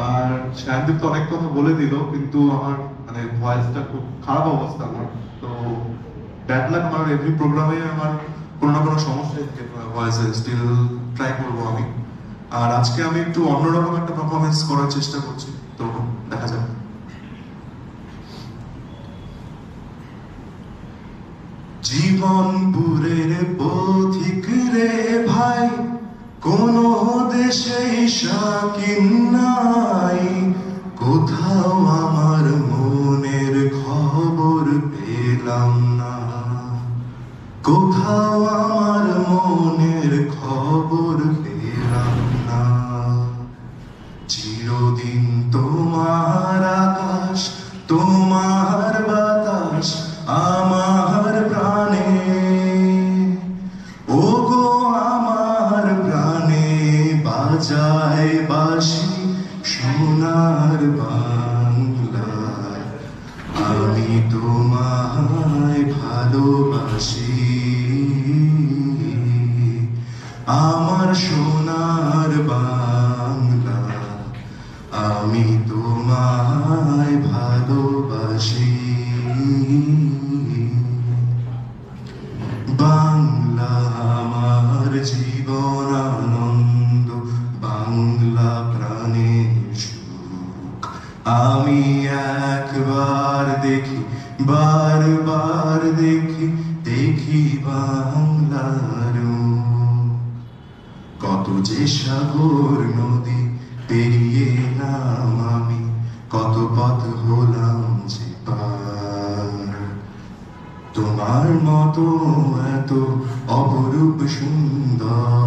আর শায়নদীপ তো অনেক কথা বলে দিল, কিন্তু আমার মানে ভয়েসটা খুব খারাপ অবস্থা আমার। তো ব্যাড লাক আমার এভরি প্রোগ্রামে আমার কোনো না কোনো সমস্যাই থাকে ভয়েসে স্টিল ট্রাই করব আমি। আর আজকে আমি একটু অন্যরকম একটা পারফরমেন্স করার চেষ্টা করছি, তো দেখা যাক। জীবনপুরের পথিক রে কোন দেশে শাকিন নাই। কোথাও আমার মনের খবর পেলাম না। কোথাও আমার মনের খবর বাজায় বাসি সোনার বাংলায়। আমি তোমায় ভালোবাসি। দেখি দেখি বাংলার কত যে সাগর নদী পেরিয়ে নাম আমি, কত পথ হলাম যে তোমার মতো এত অপরূপ সুন্দর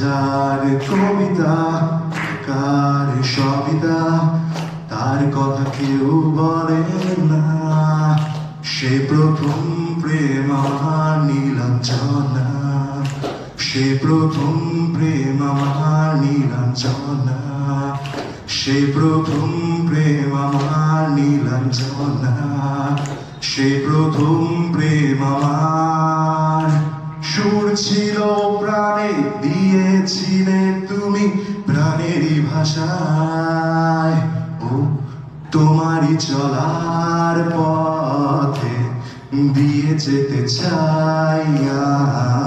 হাজার কবিতা বেকার সবিতা, তার কথা কেউ বলে না। সে প্রথম প্রেম আমার নীলাঞ্জনা, সে প্রথম প্রেম আমার নীলাঞ্জনা, সে প্রথম প্রেম আমার নীলাঞ্জনা, সে প্রথম প্রেম আমার সুর ছিল, প্রাণে দিয়েছিলে তুমি। প্রাণেরই ভাষায়, ও তোমারই চলার পথে দিয়ে যেতে চাই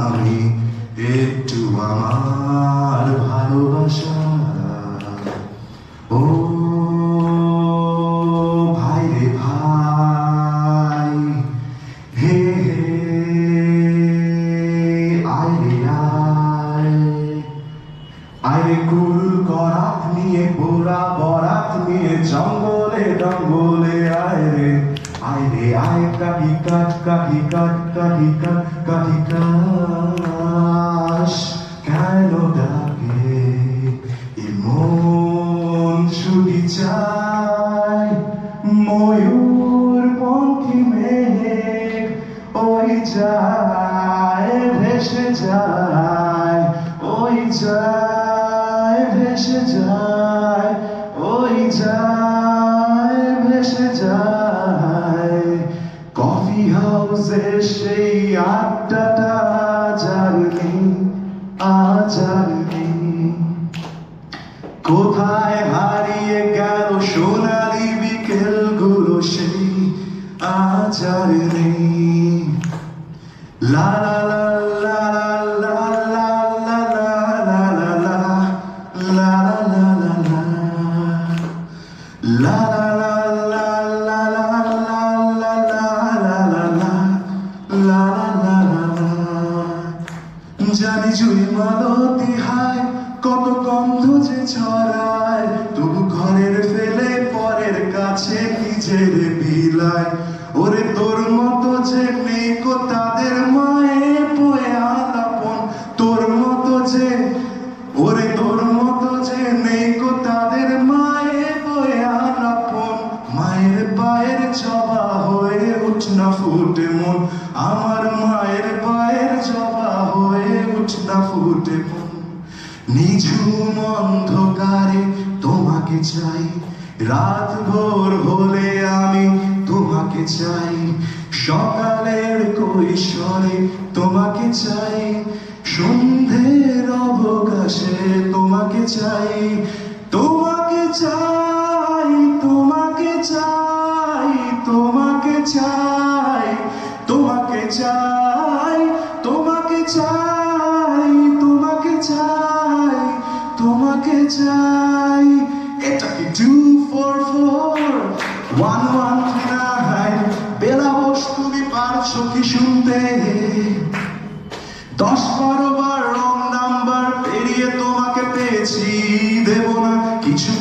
আমি। একটু আমার কুল করাত নিয়ে পোড়া বরাত নিয়ে, জঙ্গলে জঙ্গলে, আয় রে আয় রে, আয় কাটি কেন ডাকে? ছুটি চায়, ময়ূর পঙ্খী মেঘ, ওই যায়, ভেসে যায়, ওই যায়। হাউসে সেই আড্ডাটা আজার নেই আজার নেই কোথায় হারিয়ে গেল সোনালি বিকেলগুলো সেই আজার নেই লা লা লা লা কত গন্ধ যে ছড়ায়, তবু ঘরের ফেলে পরের কাছে নিজের বিলায় ওরে তোর মতো যে নেই তাদের মায়ে পয়ে আলাপন, তোর মতো যে, ওরে তোর মতো যে নেই তাদের মায়ে পয়ে আলাপন, মায়ের পায়ের জবা হয়ে উঠ না ফুটে মন, আমার মায়ের পায়ের জবা হয়ে উঠ না ফুটে মন। নিঝুম অন্ধকারে তোমাকে চাই। রাত ভোর হলে আমি তোমাকে চাই। সকালের কৈশোরে তোমাকে চাই। সন্ধ্যের অবকাশে তোমাকে চাই। তোমাকে চাই।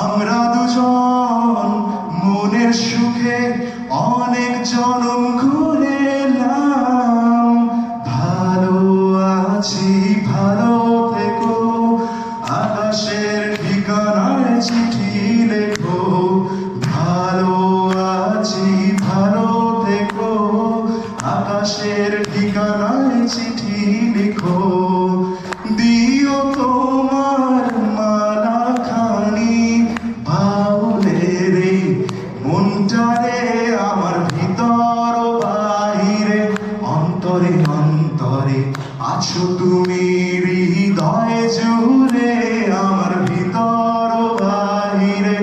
আমরা দুজন মনের সুখে অনেক জনম অন্তরে আছো তুমি হৃদয়ে জুড়ে আমার ভিতর ও বাহিরে।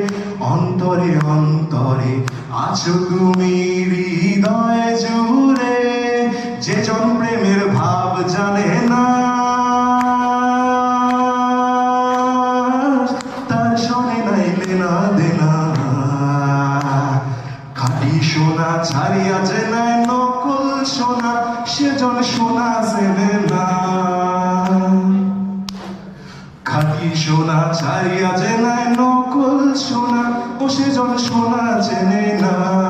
অন্তরে অন্তরে আছো তুমি সোনা চেনে না